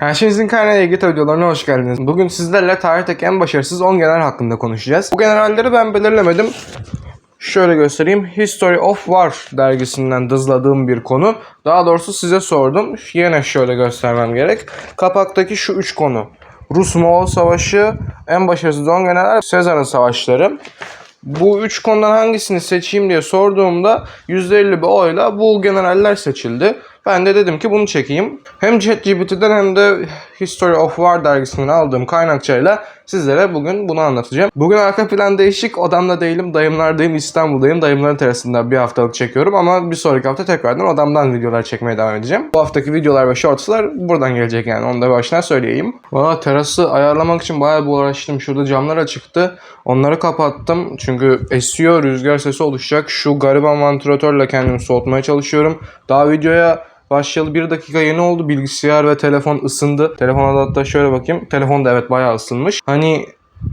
Her şeyinizin kaynağı Ege videolarına hoş geldiniz. Bugün sizlerle tarihteki en başarısız 10 general hakkında konuşacağız. Bu generalleri ben belirlemedim. Şöyle göstereyim. History of War dergisinden dızladığım bir konu. Daha doğrusu size sordum. Yine şöyle göstermem gerek. Kapaktaki şu üç konu. Rus-Moğol Savaşı, en başarısız 10 general, Sezar'ın savaşları. Bu üç konudan hangisini seçeyim diye sorduğumda %50 bir oyla bu generaller seçildi. Ben de dedim ki bunu çekeyim. Hem ChatGPT'den hem de History of War dergisinden aldığım kaynakçayla sizlere bugün bunu anlatacağım. Bugün arka plan değişik. Odamda değilim, dayımlardayım, İstanbul'dayım. Dayımların terasında bir haftalık çekiyorum ama bir sonraki hafta tekrardan odamdan videolar çekmeye devam edeceğim. Bu haftaki videolar ve shortslar buradan gelecek yani. Onu da baştan söyleyeyim. Valla terası ayarlamak için bayağı bir uğraştım. Şurada camlar açıktı. Onları kapattım. Çünkü esiyor, rüzgar sesi oluşacak. Şu gariban vantilatörle kendimi soğutmaya çalışıyorum. Daha videoya Başlayalı bir dakika yeni oldu. Bilgisayar ve telefon ısındı. Telefona da hatta şöyle bakayım. Telefon da evet bayağı ısınmış. Hani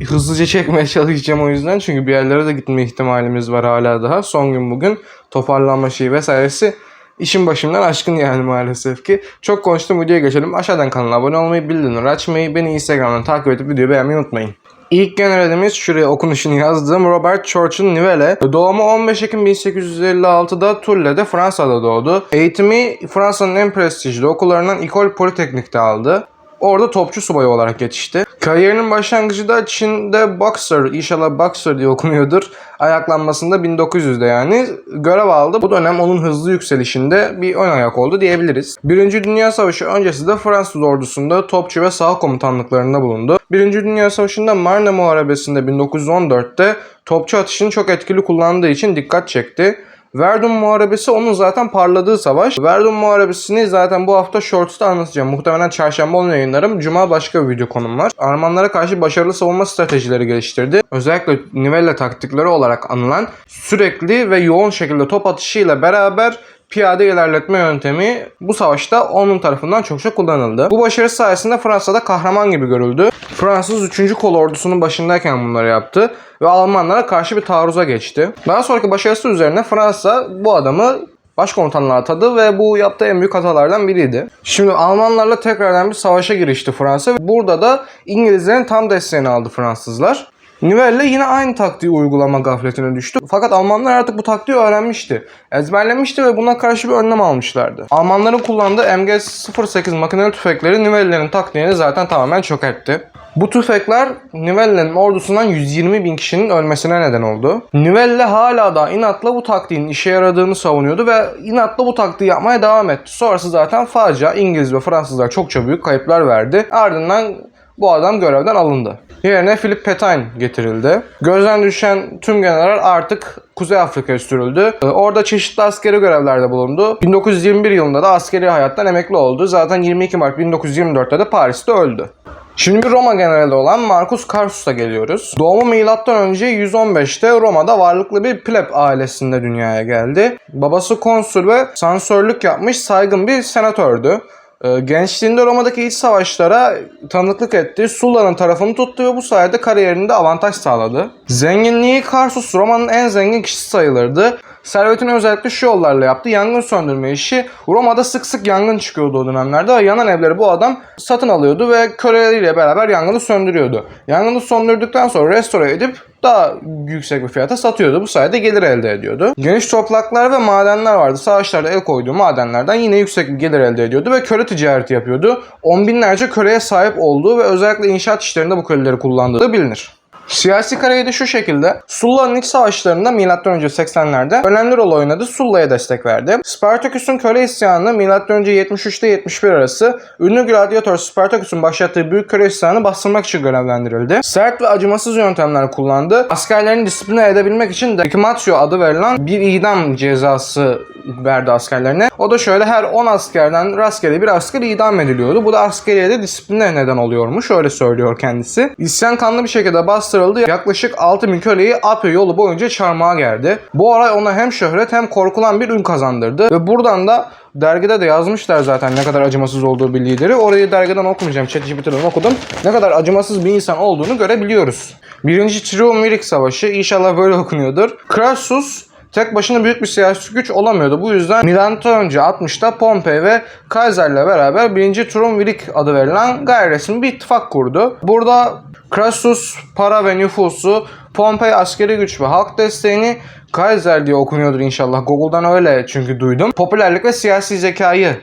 hızlıca çekmeye çalışacağım o yüzden. Çünkü bir yerlere de gitme ihtimalimiz var hala daha. Son gün bugün toparlanma şeyi vesairesi İşin başımdan aşkın yani maalesef ki. Çok konuştum videoya geçelim. Aşağıdan kanala abone olmayı, bildirimleri açmayı, beni Instagram'dan takip edip videoyu beğenmeyi unutmayın. İlk generalimiz şuraya okunuşunu yazdığım Robert Churchill Nivelle. Doğumu 15 Ekim 1856'da Tulle'de Fransa'da doğdu. Eğitimi Fransa'nın en prestijli okullarından École Polytechnique'de aldı. Orada topçu subayı olarak yetişti. Kariyerinin başlangıcı da Çin'de boxer, inşallah boxer diye okunuyordur. Ayaklanmasında 1900'de yani görev aldı. Bu dönem onun hızlı yükselişinde bir ön ayak oldu diyebiliriz. Birinci Dünya Savaşı öncesi de Fransız ordusunda topçu ve sağ komutanlıklarında bulundu. Birinci Dünya Savaşı'nda Marne Muharebesi'nde 1914'te topçu atışını çok etkili kullandığı için dikkat çekti. Verdun Muharebesi onun zaten parladığı savaş. Verdun Muharebesi'ni zaten bu hafta Shorts'ta anlatacağım. Muhtemelen çarşamba onu yayınlarım. Cuma başka bir video konum var. Almanlara karşı başarılı savunma stratejileri geliştirdi. Özellikle Nivelle taktikleri olarak anılan sürekli ve yoğun şekilde top atışıyla beraber piyade ilerletme yöntemi bu savaşta onun tarafından çokça kullanıldı. Bu başarı sayesinde Fransa'da kahraman gibi görüldü. Fransız 3. kol ordusunun başındayken bunları yaptı ve Almanlara karşı bir taarruza geçti. Daha sonraki başarısı üzerine Fransa bu adamı başkomutanlığa atadı ve bu yaptığı en büyük hatalardan biriydi. Şimdi Almanlarla tekrardan bir savaşa girişti Fransa. Burada da İngilizlerin tam desteğini aldı Fransızlar. Nivelle yine aynı taktiği uygulama gafletine düştü. Fakat Almanlar artık bu taktiği öğrenmişti. Ezberlemişti ve buna karşı bir önlem almışlardı. Almanların kullandığı MG08 makineli tüfekleri Nivelle'nin taktiğini zaten tamamen çökertti. Bu tüfekler Nivelle'nin ordusundan 120 bin kişinin ölmesine neden oldu. Nivelle hala da inatla bu taktiğin işe yaradığını savunuyordu ve inatla bu taktiği yapmaya devam etti. Sonrası zaten facia İngiliz ve Fransızlar çokça büyük kayıplar verdi. Ardından bu adam görevden alındı. Yerine Philip Petain getirildi. Gözden düşen tüm generaller artık Kuzey Afrika'ya sürüldü. Ee, Orada çeşitli askeri görevlerde bulundu. 1921 yılında da askeri hayattan emekli oldu. Zaten 22 Mart 1924'te de Paris'te öldü. Şimdi bir Roma generali olan Marcus Carsus'a geliyoruz. Doğumu milattan önce 115'te Roma'da varlıklı bir pleb ailesinde dünyaya geldi. Babası konsul ve sansörlük yapmış saygın bir senatördü. Ee, Gençliğinde Roma'daki iç savaşlara tanıklık etti. Sulla'nın tarafını tuttu ve bu sayede kariyerinde avantaj sağladı. Zenginliği Karsus Roma'nın en zengin kişisi sayılırdı. Servetini özellikle şu yollarla yaptı. Yangın söndürme işi. Roma'da sık sık yangın çıkıyordu o dönemlerde. Yanan evleri bu adam satın alıyordu ve köleleriyle beraber yangını söndürüyordu. Yangını söndürdükten sonra restore edip daha yüksek bir fiyata satıyordu. Bu sayede gelir elde ediyordu. Geniş topraklar ve madenler vardı. Savaşlarda el koyduğu madenlerden yine yüksek bir gelir elde ediyordu ve köle ticareti yapıyordu. On binlerce köleye sahip olduğu ve özellikle inşaat işlerinde bu köleleri kullandığı bilinir. Siyasi kariyeri şu şekilde. Sulla'nın iç savaşlarında M.Ö. 80'lerde önemli rol oynadı. Sulla'ya destek verdi. Spartaküs'ün köle isyanı M.Ö. 73'te 71 arası ünlü gladyatör Spartaküs'ün başlattığı büyük köle isyanını bastırmak için görevlendirildi. Sert ve acımasız yöntemler kullandı. Askerlerini disipline edebilmek için de Dekimatio adı verilen bir idam cezası verdi askerlerine. O da şöyle her 10 askerden rastgele bir asker idam ediliyordu. Bu da askeriye de disipline neden oluyormuş. Öyle söylüyor kendisi. İsyan kanlı bir şekilde bastırıldı. Yaklaşık 6000 köleyi Apya yolu boyunca çarmıha gerdi. Bu olay ona hem şöhret hem korkulan bir ün kazandırdı. Ve buradan da dergide de yazmışlar zaten ne kadar acımasız olduğu bir lideri. Orayı dergiden okumayacağım. ChatGPT'den okudum. Ne kadar acımasız bir insan olduğunu görebiliyoruz. Birinci Triumvirik Savaşı inşallah böyle okunuyordur. Crassus tek başına büyük bir siyasi güç olamıyordu. Bu yüzden milattan önce 60'ta Pompey ve Kaiser'le beraber 1. Triumvirik adı verilen gayri resmi bir ittifak kurdu. Burada Crassus para ve nüfusu, Pompey askeri güç ve halk desteğini, Kaiser diye okunuyordur inşallah. Google'dan öyle çünkü duydum. Popülerlik ve siyasi zekayı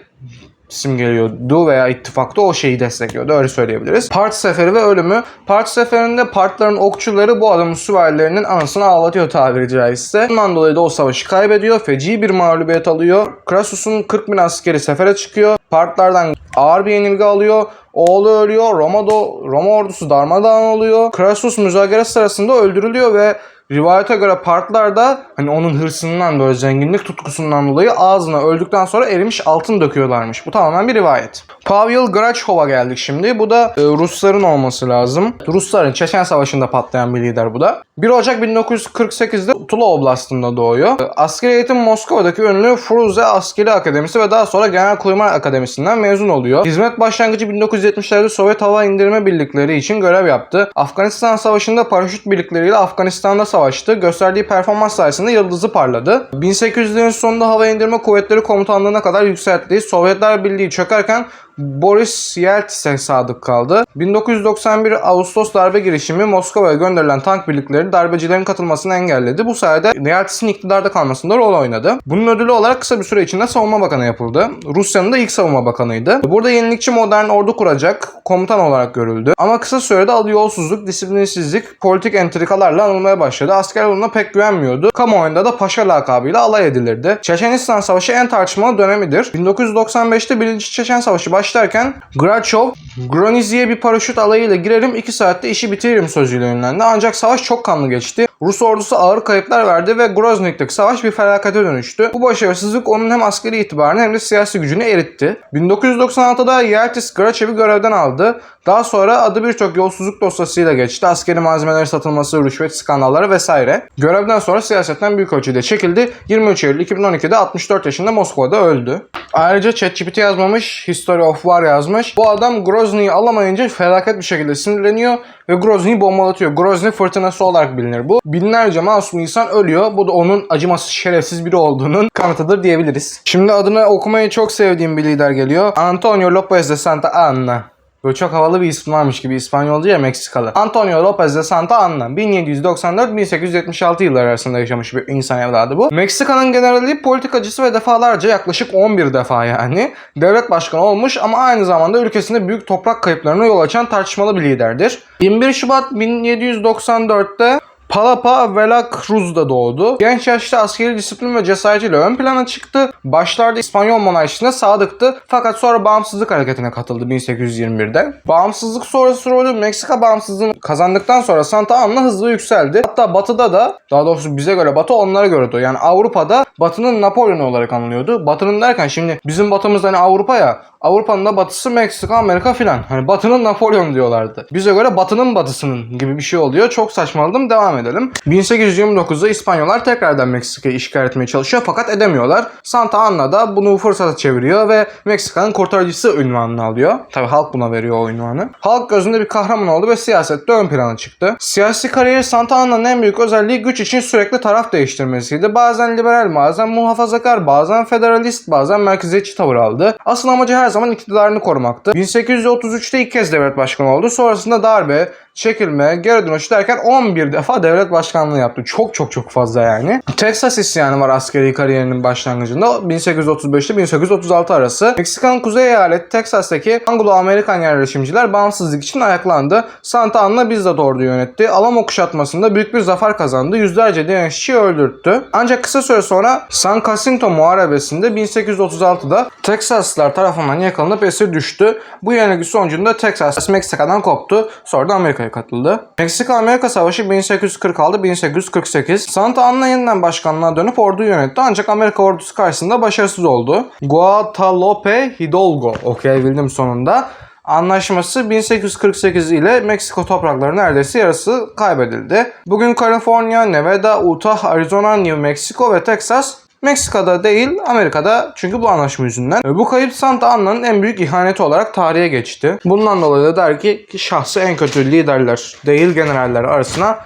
simgeliyordu veya ittifakta o şeyi destekliyordu öyle söyleyebiliriz. Part seferi ve ölümü. Part seferinde partların okçuları bu adamın süvarilerinin anasını ağlatıyor tabiri caizse. Bundan dolayı da o savaşı kaybediyor. Feci bir mağlubiyet alıyor. Crassus'un 40 bin askeri sefere çıkıyor. Partlardan ağır bir yenilgi alıyor. Oğlu ölüyor. Roma'da, Roma ordusu darmadağın oluyor. Crassus müzakere sırasında öldürülüyor ve Rivayete göre partlar da hani onun hırsından böyle zenginlik tutkusundan dolayı ağzına öldükten sonra erimiş altın döküyorlarmış. Bu tamamen bir rivayet. Pavel Grachov'a geldik şimdi. Bu da e, Rusların olması lazım. Rusların Çeçen Savaşı'nda patlayan bir lider bu da. 1 Ocak 1948'de Tula Oblast'ında doğuyor. E, Askeri eğitim Moskova'daki ünlü Fruze Askeri Akademisi ve daha sonra Genelkurmay Akademisi'nden mezun oluyor. Hizmet başlangıcı 1970'lerde Sovyet Hava İndirme Birlikleri için görev yaptı. Afganistan Savaşı'nda paraşüt birlikleriyle Afganistan'da savaştı. Gösterdiği performans sayesinde yıldızı parladı. 1800'lerin sonunda Hava İndirme Kuvvetleri Komutanlığı'na kadar yükselttiği Sovyetler Birliği çökerken Boris Yeltsin'e sadık kaldı. 1991 Ağustos darbe girişimi Moskova'ya gönderilen tank birlikleri darbecilerin katılmasını engelledi. Bu sayede Yeltsin iktidarda kalmasında rol oynadı. Bunun ödülü olarak kısa bir süre içinde savunma bakanı yapıldı. Rusya'nın da ilk savunma bakanıydı. Burada yenilikçi modern ordu kuracak komutan olarak görüldü. Ama kısa sürede adı yolsuzluk, disiplinsizlik, politik entrikalarla anılmaya başladı. Asker yoluna pek güvenmiyordu. Kamuoyunda da paşa lakabıyla alay edilirdi. Çeçenistan Savaşı en tartışmalı dönemidir. 1995'te 1. Çeçen Savaşı başlarken Grachov, Gronizi'ye bir paraşüt alayıyla girerim 2 saatte işi bitiririm sözüyle ünlendi. Ancak savaş çok kanlı geçti. Rus ordusu ağır kayıplar verdi ve Grozny'deki savaş bir felakete dönüştü. Bu başarısızlık onun hem askeri itibarını hem de siyasi gücünü eritti. 1996'da Yeltsin Grachev'i görevden aldı. Daha sonra adı birçok yolsuzluk dosyasıyla geçti. Askeri malzemeleri satılması, rüşvet skandalları vesaire. Görevden sonra siyasetten büyük ölçüde çekildi. 23 Eylül 2012'de 64 yaşında Moskova'da öldü. Ayrıca ChatGPT yazmamış, History of War yazmış. Bu adam Grozny'yi alamayınca felaket bir şekilde sinirleniyor ve Grozny'yi bombalatıyor. Grozny fırtınası olarak bilinir bu. Binlerce masum insan ölüyor. Bu da onun acımasız, şerefsiz biri olduğunun kanıtıdır diyebiliriz. Şimdi adını okumayı çok sevdiğim bir lider geliyor. Antonio Lopez de Santa Anna. Böyle çok havalı bir isim varmış gibi İspanyolca ya Meksikalı. Antonio Lopez de Santa Anna 1794-1876 yılları arasında yaşamış bir insan evladı bu. Meksika'nın generali politikacısı ve defalarca yaklaşık 11 defa yani devlet başkanı olmuş ama aynı zamanda ülkesinde büyük toprak kayıplarına yol açan tartışmalı bir liderdir. 21 Şubat 1794'te Palapa Veracruz'da doğdu. Genç yaşta askeri disiplin ve cesaretiyle ön plana çıktı. Başlarda İspanyol monarşisine sadıktı fakat sonra bağımsızlık hareketine katıldı 1821'de. Bağımsızlık sonrası rolü Meksika bağımsızlığını kazandıktan sonra Santa Anna hızlı yükseldi. Hatta batıda da daha doğrusu bize göre batı onlara göre de yani Avrupa'da batının Napolyon olarak anılıyordu. Batının derken şimdi bizim batımız hani Avrupa ya Avrupa'nın da batısı Meksika, Amerika filan. Hani batının Napolyon diyorlardı. Bize göre batının batısının gibi bir şey oluyor. Çok saçmaladım. Devam edelim. 1829'da İspanyollar tekrardan Meksika'yı işgal etmeye çalışıyor fakat edemiyorlar. Santa Anna da bunu fırsata çeviriyor ve Meksika'nın kurtarıcısı ünvanını alıyor. Tabi halk buna veriyor o ünvanı. Halk gözünde bir kahraman oldu ve siyasette ön plana çıktı. Siyasi kariyeri Santa Anna'nın en büyük özelliği güç için sürekli taraf değiştirmesiydi. Bazen liberal, bazen muhafazakar, bazen federalist, bazen merkeziyetçi tavır aldı. Asıl amacı her zaman iktidarını korumaktı. 1833'te ilk kez devlet başkanı oldu. Sonrasında darbe, çekilme, geri dönüş derken 11 defa devlet başkanlığı yaptı. Çok çok çok fazla yani. Texas isyanı var askeri kariyerinin başlangıcında. 1835'te 1836 arası. Meksika'nın kuzey eyaleti Texas'taki Anglo-Amerikan yerleşimciler bağımsızlık için ayaklandı. Santa Anna bizzat orduyu yönetti. Alamo kuşatmasında büyük bir zafer kazandı. Yüzlerce direnişçiyi öldürttü. Ancak kısa süre sonra San Jacinto Muharebesi'nde 1836'da Texaslılar tarafından yakalanıp esir düştü. Bu yenilgi sonucunda Texas Meksika'dan koptu. Sonra da Amerika'ya katıldı. Meksika-Amerika Savaşı 1846-1848. Santa Anna yeniden başkanlığa dönüp orduyu yönetti ancak Amerika ordusu karşısında başarısız oldu. Guadalupe Hidalgo okuyabildim sonunda. Anlaşması 1848 ile Meksiko toprakları neredeyse yarısı kaybedildi. Bugün Kaliforniya, Nevada, Utah, Arizona, New Mexico ve Texas Meksika'da değil Amerika'da çünkü bu anlaşma yüzünden. E, Bu kayıp Santa Anna'nın en büyük ihaneti olarak tarihe geçti. Bundan dolayı da der ki şahsı en kötü liderler değil generaller arasına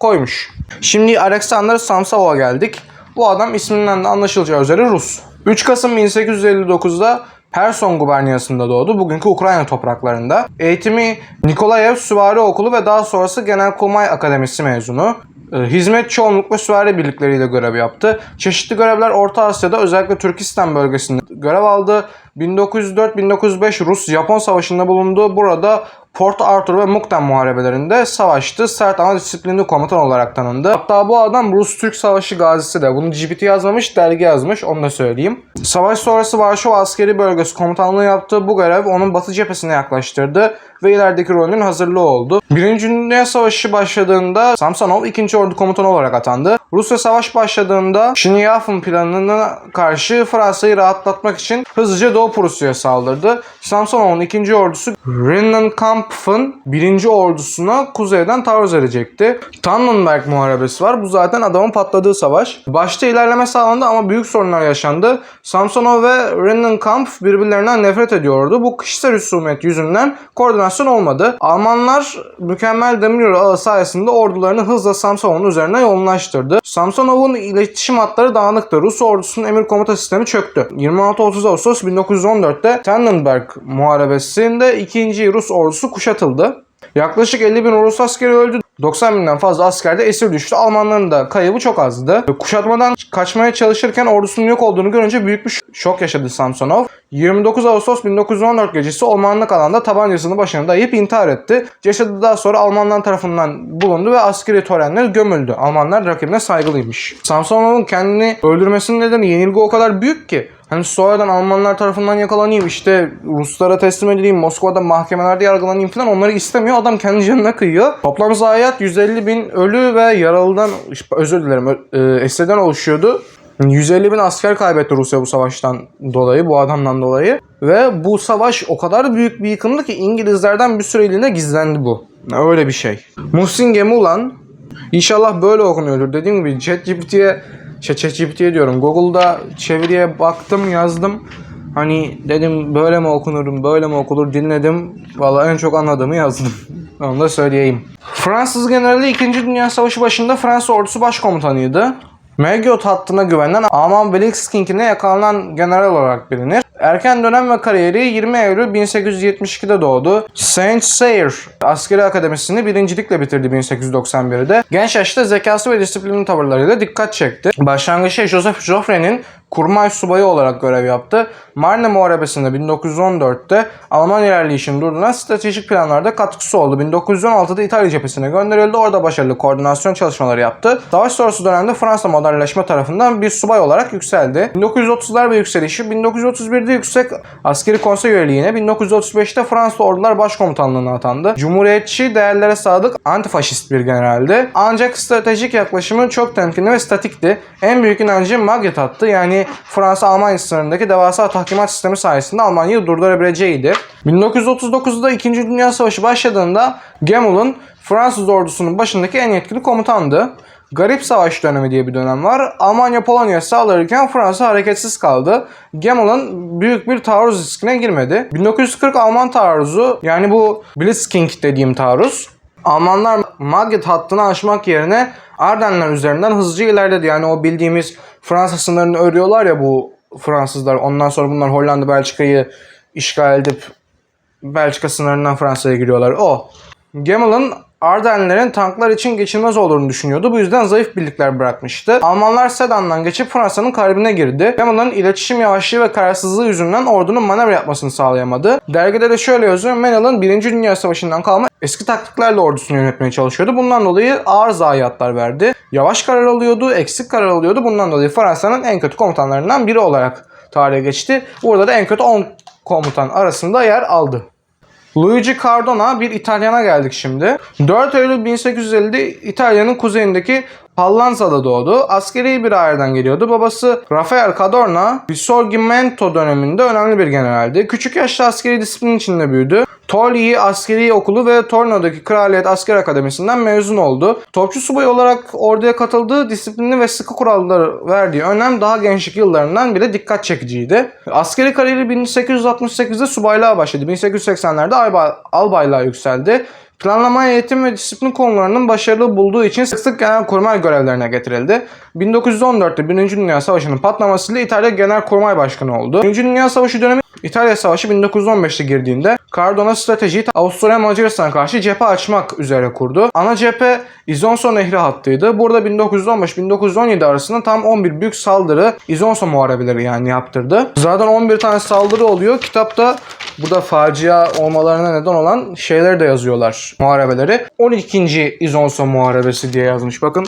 koymuş. Şimdi Alexander Samsonova geldik. Bu adam isminden de anlaşılacağı üzere Rus. 3 Kasım 1859'da Person guberniyasında doğdu. Bugünkü Ukrayna topraklarında. Eğitimi Nikolayev Süvari Okulu ve daha sonrası Genelkurmay Akademisi mezunu. Ee, Hizmet çoğunlukla süvari birlikleriyle görev yaptı. Çeşitli görevler Orta Asya'da özellikle Türkistan bölgesinde görev aldı. 1904-1905 Rus-Japon Savaşı'nda bulundu. Burada Port Arthur ve Mukden muharebelerinde savaştı. Sert ama disiplinli komutan olarak tanındı. Hatta bu adam Rus-Türk Savaşı gazisi de. Bunu GPT yazmamış, dergi yazmış. Onu da söyleyeyim. Savaş sonrası Varşova Askeri Bölgesi komutanlığı yaptığı bu görev onun batı cephesine yaklaştırdı ve ilerideki rolünün hazırlığı oldu. Birinci Dünya Savaşı başladığında Samsonov 2. Ordu Komutanı olarak atandı. Rusya savaş başladığında Şinyafın planına karşı Fransa'yı rahatlatmak için hızlıca Doğu Prusya'ya saldırdı. Samsonov'un 2. ordusu Rheinland-Kampf'ın 1. ordusuna kuzeyden taarruz edecekti. Tannenberg Muharebesi var. Bu zaten adamın patladığı savaş. Başta ilerleme sağlandı ama büyük sorunlar yaşandı. Samsonov ve Rheinland-Kampf birbirlerinden nefret ediyordu. Bu kişisel husumet yüzünden koordinasyon olmadı. Almanlar mükemmel demiryolu ağı sayesinde ordularını hızla Samsonov'un üzerine yoğunlaştırdı. Samsonov'un iletişim hatları dağınıktı. Rus ordusunun emir komuta sistemi çöktü. 26-30 Ağustos 1914'te Tannenberg Muharebesi'nde 2. Rus ordusu kuşatıldı. Yaklaşık 50 bin Rus askeri öldü. 90 binden fazla asker de esir düştü. Almanların da kaybı çok azdı. Kuşatmadan kaçmaya çalışırken ordusunun yok olduğunu görünce büyük bir şok yaşadı Samsonov. 29 Ağustos 1914 gecesi ormanlık alanda tabancasını başına dayayıp intihar etti. Cesedi daha sonra Almanlar tarafından bulundu ve askeri törenle gömüldü. Almanlar rakibine saygılıymış. Samsonov'un kendini öldürmesinin nedeni yenilgi o kadar büyük ki Hani sonradan Almanlar tarafından yakalanayım işte Ruslara teslim edileyim Moskova'da mahkemelerde yargılanayım falan onları istemiyor. Adam kendi canına kıyıyor. Toplam zayiat 150 bin ölü ve yaralıdan özür dilerim e, oluşuyordu. 150 bin asker kaybetti Rusya bu savaştan dolayı, bu adamdan dolayı. Ve bu savaş o kadar büyük bir yıkımdı ki İngilizlerden bir süreliğine gizlendi bu. Öyle bir şey. Muhsin Gemulan, inşallah böyle okunuyordur. Dediğim gibi ChatGPT'ye şey, ChatGPT'ye diyorum. Google'da çeviriye baktım, yazdım. Hani dedim böyle mi okunurum, böyle mi okunur dinledim. Vallahi en çok anladığımı yazdım. Onu da söyleyeyim. Fransız generali 2. Dünya Savaşı başında Fransa ordusu başkomutanıydı. Meggiot hattına güvenen Alman Blitzkrieg'ine yakalanan general olarak bilinir. Erken dönem ve kariyeri 20 Eylül 1872'de doğdu. Saint Cyr askeri akademisini birincilikle bitirdi 1891'de. Genç yaşta zekası ve disiplinin tavırlarıyla dikkat çekti. Başlangıçta Joseph Joffre'nin kurmay subayı olarak görev yaptı. Marne Muharebesi'nde 1914'te Alman ilerleyişini durduran stratejik planlarda katkısı oldu. 1916'da İtalya cephesine gönderildi. Orada başarılı koordinasyon çalışmaları yaptı. Savaş sonrası dönemde Fransa modernleşme tarafından bir subay olarak yükseldi. 1930'lar ve yükselişi 1931'de yüksek askeri konsey üyeliğine 1935'te Fransız ordular başkomutanlığına atandı. Cumhuriyetçi değerlere sadık antifaşist bir generaldi. Ancak stratejik yaklaşımı çok temkinli ve statikti. En büyük inancı Magnet hattı yani Fransa-Almanya sınırındaki devasa tahkimat sistemi sayesinde Almanya'yı durdurabileceğiydi. 1939'da 2. Dünya Savaşı başladığında Gemmel'ın Fransız ordusunun başındaki en yetkili komutandı. Garip Savaş dönemi diye bir dönem var. Almanya Polonya saldırırken Fransa hareketsiz kaldı. Gemmel'ın büyük bir taarruz riskine girmedi. 1940 Alman taarruzu yani bu Blitzkrieg dediğim taarruz Almanlar Magnet hattını aşmak yerine Ardenler üzerinden hızlıca ilerledi. Yani o bildiğimiz Fransa sınırını örüyorlar ya bu Fransızlar. Ondan sonra bunlar Hollanda Belçika'yı işgal edip Belçika sınırından Fransa'ya giriyorlar. O. Gemmel'ın Ardenlerin tanklar için geçilmez olduğunu düşünüyordu. Bu yüzden zayıf birlikler bırakmıştı. Almanlar Sedan'dan geçip Fransa'nın kalbine girdi. Gemmel'ın iletişim yavaşlığı ve kararsızlığı yüzünden ordunun manevra yapmasını sağlayamadı. Dergide de şöyle yazıyor. Menel'in 1. Dünya Savaşı'ndan kalma eski taktiklerle ordusunu yönetmeye çalışıyordu. Bundan dolayı ağır zayiatlar verdi. Yavaş karar alıyordu, eksik karar alıyordu. Bundan dolayı Fransa'nın en kötü komutanlarından biri olarak tarihe geçti. Burada da en kötü 10 komutan arasında yer aldı. Luigi Cardona bir İtalyana geldik şimdi. 4 Eylül 1850'de İtalya'nın kuzeyindeki Pallanza'da doğdu. Askeri bir aileden geliyordu. Babası Rafael Cadorna, Risorgimento döneminde önemli bir generaldi. Küçük yaşta askeri disiplin içinde büyüdü. Tolli Askeri Okulu ve Torino'daki Kraliyet Asker Akademisi'nden mezun oldu. Topçu subay olarak orduya katıldığı disiplinli ve sıkı kuralları verdiği önem daha gençlik yıllarından bile dikkat çekiciydi. Askeri kariyeri 1868'de subaylığa başladı. 1880'lerde albay, albaylığa yükseldi. Planlama, eğitim ve disiplin konularının başarılı bulduğu için sık sık genelkurmay görevlerine getirildi. 1914'te 1. Dünya Savaşı'nın patlamasıyla İtalya Genelkurmay Başkanı oldu. 1. Dünya Savaşı dönemi İtalya Savaşı 1915'te girdiğinde Cardona stratejiyi Avusturya Macaristan'a karşı cephe açmak üzere kurdu. Ana cephe Isonzo Nehri hattıydı. Burada 1915-1917 arasında tam 11 büyük saldırı Isonzo muharebeleri yani yaptırdı. Zaten 11 tane saldırı oluyor. Kitapta burada facia olmalarına neden olan şeyleri de yazıyorlar muharebeleri. 12. Isonzo muharebesi diye yazmış. Bakın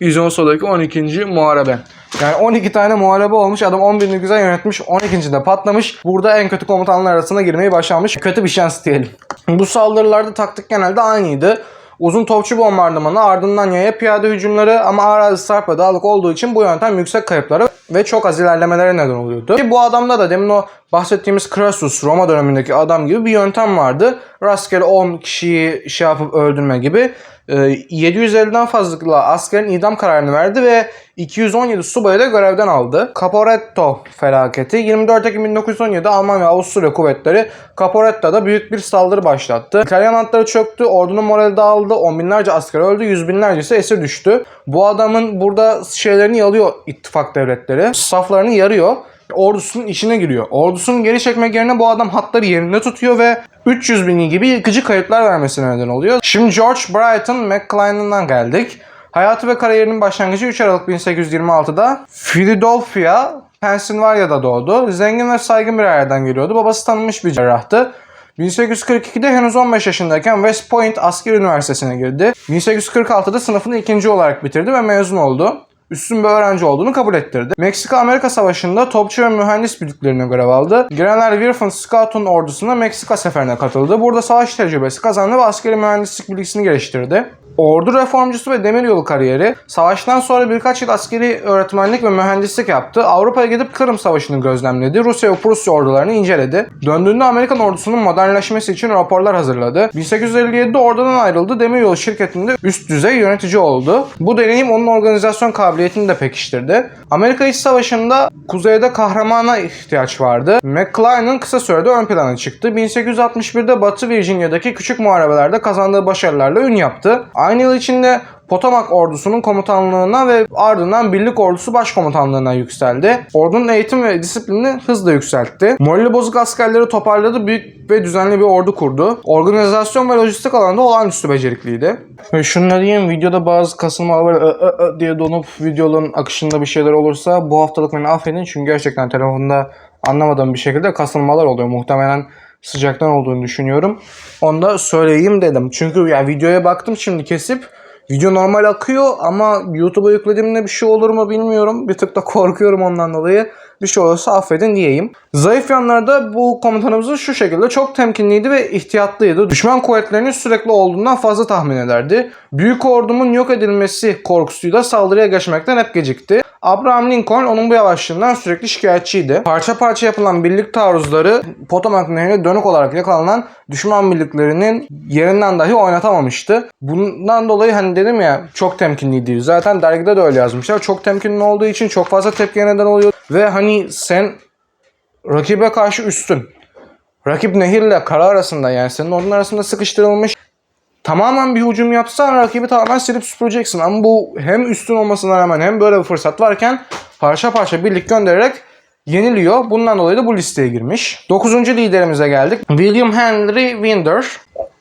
Isonzo'daki 12. muharebe. Yani 12 tane muharebe olmuş. Adam 11'ini güzel yönetmiş. 12. de patlamış. Burada en kötü komutanlar arasına girmeyi başarmış. Kötü bir şans diyelim. Bu saldırılarda taktik genelde aynıydı. Uzun topçu bombardımanı ardından yaya piyade hücumları ama arazi sarp ve dağlık olduğu için bu yöntem yüksek kayıplara ve çok az ilerlemelere neden oluyordu. Ki bu adamda da demin o bahsettiğimiz Crassus Roma dönemindeki adam gibi bir yöntem vardı. Rastgele 10 kişiyi şey yapıp öldürme gibi. Ee, 750'den fazla askerin idam kararını verdi ve 217 subayı da görevden aldı. Caporetto felaketi 24 Ekim 1917'de Alman ve Avusturya kuvvetleri Caporetto'da büyük bir saldırı başlattı. İtalyan hatları çöktü, ordunun morali dağıldı, on binlerce asker öldü, yüz binlerce ise esir düştü. Bu adamın burada şeylerini yalıyor ittifak devletleri, saflarını yarıyor ordusunun içine giriyor. Ordusunun geri çekmek yerine bu adam hatları yerinde tutuyor ve 300 bin gibi yıkıcı kayıplar vermesine neden oluyor. Şimdi George Brighton McClellan'dan geldik. Hayatı ve kariyerinin başlangıcı 3 Aralık 1826'da Philadelphia, Pennsylvania'da doğdu. Zengin ve saygın bir aileden geliyordu. Babası tanınmış bir cerrahtı. 1842'de henüz 15 yaşındayken West Point Askeri Üniversitesi'ne girdi. 1846'da sınıfını ikinci olarak bitirdi ve mezun oldu üstün bir öğrenci olduğunu kabul ettirdi. Meksika-Amerika Savaşı'nda topçu ve mühendis birliklerine görev aldı. General Wilson Scott'un ordusuna Meksika seferine katıldı. Burada savaş tecrübesi kazandı ve askeri mühendislik bilgisini geliştirdi. Ordu reformcusu ve demiryolu kariyeri, savaştan sonra birkaç yıl askeri öğretmenlik ve mühendislik yaptı. Avrupa'ya gidip Kırım Savaşı'nı gözlemledi. Rusya ve Prusya ordularını inceledi. Döndüğünde Amerikan ordusunun modernleşmesi için raporlar hazırladı. 1857'de ordudan ayrıldı. Demiryolu şirketinde üst düzey yönetici oldu. Bu deneyim onun organizasyon kabiliyetini de pekiştirdi. Amerika İç Savaşı'nda kuzeyde kahramana ihtiyaç vardı. McClellan'ın kısa sürede ön plana çıktı. 1861'de Batı Virginia'daki küçük muharebelerde kazandığı başarılarla ün yaptı. Aynı yıl içinde Potomac ordusunun komutanlığına ve ardından birlik ordusu başkomutanlığına yükseldi. Ordunun eğitim ve disiplinini hızla yükseltti. Morali bozuk askerleri toparladı, büyük ve düzenli bir ordu kurdu. Organizasyon ve lojistik alanında olağanüstü becerikliydi. Ve şunu da diyeyim, videoda bazı kasılma böyle ı, ı, ı diye donup videonun akışında bir şeyler olursa bu haftalık beni affedin. Çünkü gerçekten telefonda anlamadığım bir şekilde kasılmalar oluyor. Muhtemelen sıcaktan olduğunu düşünüyorum. Onu da söyleyeyim dedim. Çünkü ya videoya baktım şimdi kesip Video normal akıyor ama YouTube'a yüklediğimde bir şey olur mu bilmiyorum. Bir tık da korkuyorum ondan dolayı. Bir şey olursa affedin diyeyim. Zayıf yanlarda bu komutanımızın şu şekilde çok temkinliydi ve ihtiyatlıydı. Düşman kuvvetlerinin sürekli olduğundan fazla tahmin ederdi. Büyük ordumun yok edilmesi korkusuyla saldırıya geçmekten hep gecikti. Abraham Lincoln onun bu yavaşlığından sürekli şikayetçiydi. Parça parça yapılan birlik taarruzları Potomac Nehri'ne dönük olarak yakalanan düşman birliklerinin yerinden dahi oynatamamıştı. Bundan dolayı hani dedim ya çok temkinliydi. Zaten dergide de öyle yazmışlar. Çok temkinli olduğu için çok fazla tepkiye neden oluyor. Ve hani sen rakibe karşı üstün. Rakip nehirle kara arasında yani senin ordun arasında sıkıştırılmış tamamen bir hücum yapsan rakibi tamamen silip süpüreceksin. Ama bu hem üstün olmasına rağmen hem böyle bir fırsat varken parça parça birlik göndererek yeniliyor. Bundan dolayı da bu listeye girmiş. 9. liderimize geldik. William Henry Winder.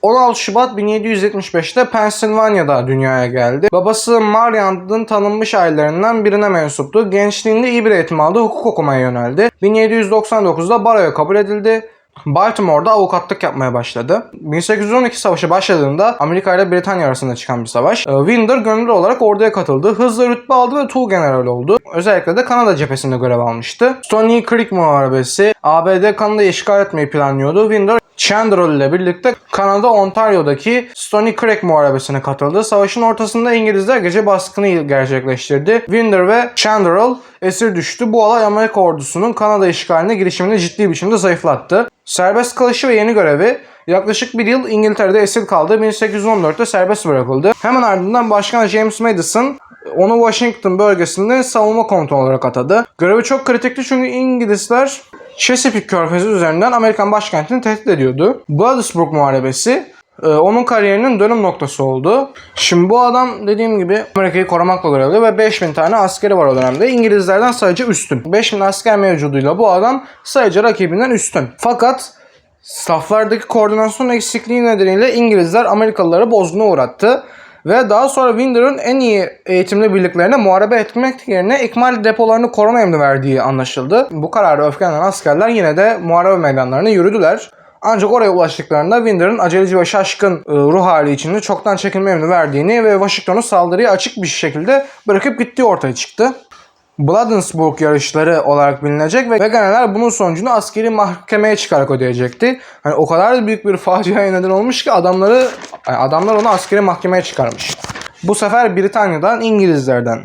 16 Şubat 1775'te Pennsylvania'da dünyaya geldi. Babası Marian'ın tanınmış ailelerinden birine mensuptu. Gençliğinde iyi bir eğitim aldı, hukuk okumaya yöneldi. 1799'da baroya kabul edildi. Baltimore'da avukatlık yapmaya başladı. 1812 savaşı başladığında Amerika ile Britanya arasında çıkan bir savaş. Ee, Winder gönüllü olarak orduya katıldı. Hızla rütbe aldı ve Tuğ General oldu. Özellikle de Kanada cephesinde görev almıştı. Stony Creek Muharebesi ABD Kanada'yı işgal etmeyi planlıyordu. Winder Chandrall ile birlikte Kanada Ontario'daki Stony Creek Muharebesi'ne katıldı. Savaşın ortasında İngilizler gece baskını gerçekleştirdi. Winder ve Chandrall esir düştü. Bu olay Amerika ordusunun Kanada işgaline girişimini ciddi biçimde zayıflattı. Serbest kalışı ve yeni görevi yaklaşık bir yıl İngiltere'de esir kaldı. 1814'te serbest bırakıldı. Hemen ardından Başkan James Madison onu Washington bölgesinde savunma komutanı olarak atadı. Görevi çok kritikti çünkü İngilizler Chesapeake Körfezi üzerinden Amerikan başkentini tehdit ediyordu. Bloodysburg Muharebesi e, onun kariyerinin dönüm noktası oldu. Şimdi bu adam dediğim gibi Amerika'yı korumakla görevli ve 5000 tane askeri var o dönemde. İngilizlerden sayıca üstün. 5000 asker mevcuduyla bu adam sayıca rakibinden üstün. Fakat saflardaki koordinasyon eksikliği nedeniyle İngilizler Amerikalıları bozguna uğrattı. Ve daha sonra Winder'ın en iyi eğitimli birliklerine muharebe etmek yerine ikmal depolarını koruma emri verdiği anlaşıldı. Bu kararı öfkelenen askerler yine de muharebe meydanlarına yürüdüler. Ancak oraya ulaştıklarında Winder'ın aceleci ve şaşkın e, ruh hali içinde çoktan çekilme emri verdiğini ve Washington'u saldırıya açık bir şekilde bırakıp gittiği ortaya çıktı. Bladensburg yarışları olarak bilinecek ve Veganeler bunun sonucunu askeri mahkemeye çıkarak ödeyecekti. Hani o kadar büyük bir faciaya neden olmuş ki adamları adamlar onu askeri mahkemeye çıkarmış. Bu sefer Britanya'dan İngilizlerden.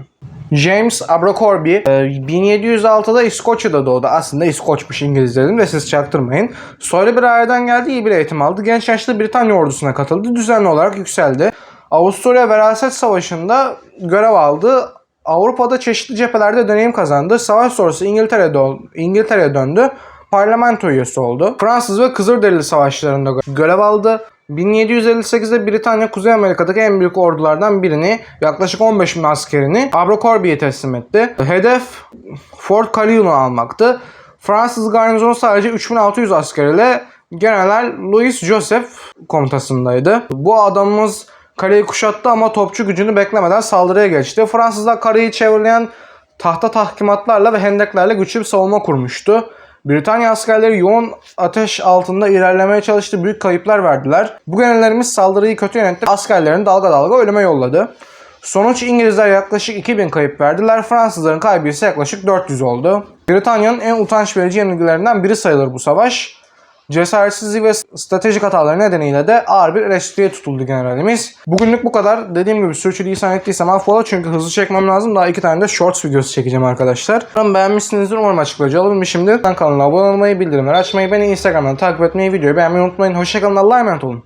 James Abercrombie e, 1706'da İskoçya'da doğdu. Aslında İskoçmuş İngiliz dedim de siz çaktırmayın. Soylu bir aileden geldi, iyi bir eğitim aldı. Genç yaşta Britanya ordusuna katıldı. Düzenli olarak yükseldi. Avusturya Veraset Savaşı'nda görev aldı. Avrupa'da çeşitli cephelerde deneyim kazandı. Savaş sonrası İngiltere'ye, dön- İngiltere'ye döndü. Parlamento üyesi oldu. Fransız ve Kızılderili savaşlarında gö- görev aldı. 1758'de Britanya Kuzey Amerika'daki en büyük ordulardan birini yaklaşık 15 bin askerini Abercrombie'ye teslim etti. Hedef Fort Calhoun'u almaktı. Fransız garnizonu sadece 3600 asker ile General Louis Joseph komutasındaydı. Bu adamımız kaleyi kuşattı ama topçu gücünü beklemeden saldırıya geçti. Fransızlar kaleyi çevreleyen tahta tahkimatlarla ve hendeklerle güçlü bir savunma kurmuştu. Britanya askerleri yoğun ateş altında ilerlemeye çalıştı. Büyük kayıplar verdiler. Bu generallerimiz saldırıyı kötü yönetti. Askerlerini dalga dalga ölüme yolladı. Sonuç İngilizler yaklaşık 2000 kayıp verdiler. Fransızların kaybı ise yaklaşık 400 oldu. Britanya'nın en utanç verici yenilgilerinden biri sayılır bu savaş. Cesaretsizliği ve stratejik hataları nedeniyle de ağır bir eleştiriye tutuldu generalimiz. Bugünlük bu kadar. Dediğim gibi sürçülisan ettiysem affola çünkü hızlı çekmem lazım. Daha iki tane de shorts videosu çekeceğim arkadaşlar. Umarım beğenmişsinizdir. Umarım açıklayıcı olabilmişimdir. Kanala abone olmayı, bildirimleri açmayı, beni Instagram'dan takip etmeyi, videoyu beğenmeyi unutmayın. Hoşçakalın. Allah'a emanet olun.